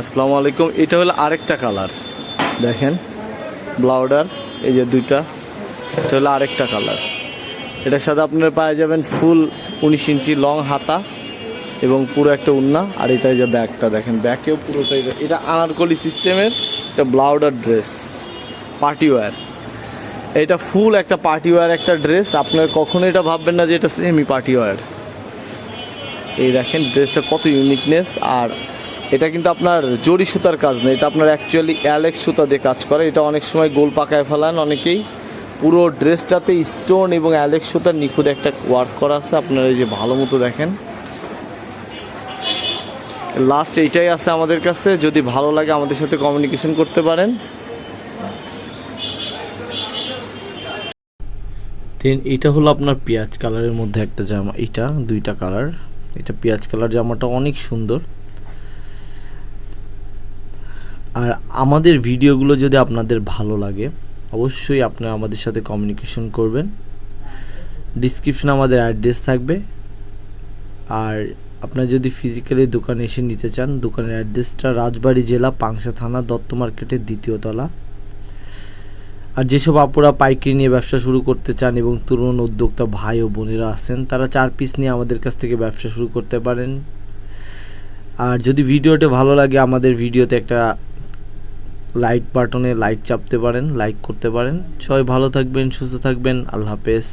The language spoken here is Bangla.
আসসালামু আলাইকুম। এটা হলো আরেকটা কালার। দেখেন, ব্লাউডার, এই যে দুইটা, এটা হলো আরেকটা কালার। এটার সাথে আপনারা পাওয়া যাবেন ফুল উনিশ ইঞ্চি লং হাতা এবং পুরো একটা উন্না। আর এটা যে ব্যাগটা দেখেন, ব্যাগেও পুরোটাই এটা আনারকলি সিস্টেমের একটা ব্লাউডার ড্রেস, পার্টি ওয়্যার। এটা ফুল একটা পার্টি ওয়্যার একটা ড্রেস। আপনারা কখনো এটা ভাববেন না যে এটা সেমি পার্টি ওয়্যার এই দেখেন, ড্রেসটা কত ইউনিকনেস আর এটা কিন্তু আপনার জরি সুতার কাজ না, এটা আপনার অ্যাকচুয়ালি অ্যালেক্স সুতা দিয়ে কাজ করে। এটা অনেক সময় গোল পাকায় ফেলান অনেকেই। পুরো ড্রেসটাতে স্টোন এবং অ্যালেক্স সুতার নিখুঁত একটা ওয়ার্ক করা আছে। আপনারা এই যে ভালো মতো দেখেন। লাস্ট এইটাই আছে আমাদের কাছে। যদি ভালো লাগে আমাদের সাথে কমিউনিকেশন করতে পারেন। দেন এটা হলো আপনার পেঁয়াজ কালারের মধ্যে একটা জামা। এটা দুইটা কালার এটা পেঁয়াজ কালার জামাটা অনেক সুন্দর। আর আমাদের ভিডিওগুলো যদি আপনাদের ভালো লাগে, অবশ্যই আপনারা আমাদের সাথে কমিউনিকেশন করবেন। ডিসক্রিপশনে আমাদের অ্যাড্রেস থাকবে। আর আপনারা যদি ফিজিক্যালি দোকানে এসে নিতে চান, দোকানের অ্যাড্রেসটা রাজবাড়ি জেলা পাংশা থানা, দত্ত মার্কেটের দ্বিতীয় তলা। আর যেসব আপুরা পাইকারি নিয়ে ব্যবসা শুরু করতে চান এবং তরুণ উদ্যোক্তা ভাই ও বোনেরা আছেন, তারা চার পিস নিয়ে আমাদের কাছ থেকে ব্যবসা শুরু করতে পারেন। আর যদি ভিডিওটা ভালো লাগে, আমাদের ভিডিওতে একটা লাইক বাটনে লাইক চাপতে পারেন লাইক করতে পারেন। সবাই ভালো থাকবেন, সুস্থ থাকবেন। আল্লাহ হাফেজ।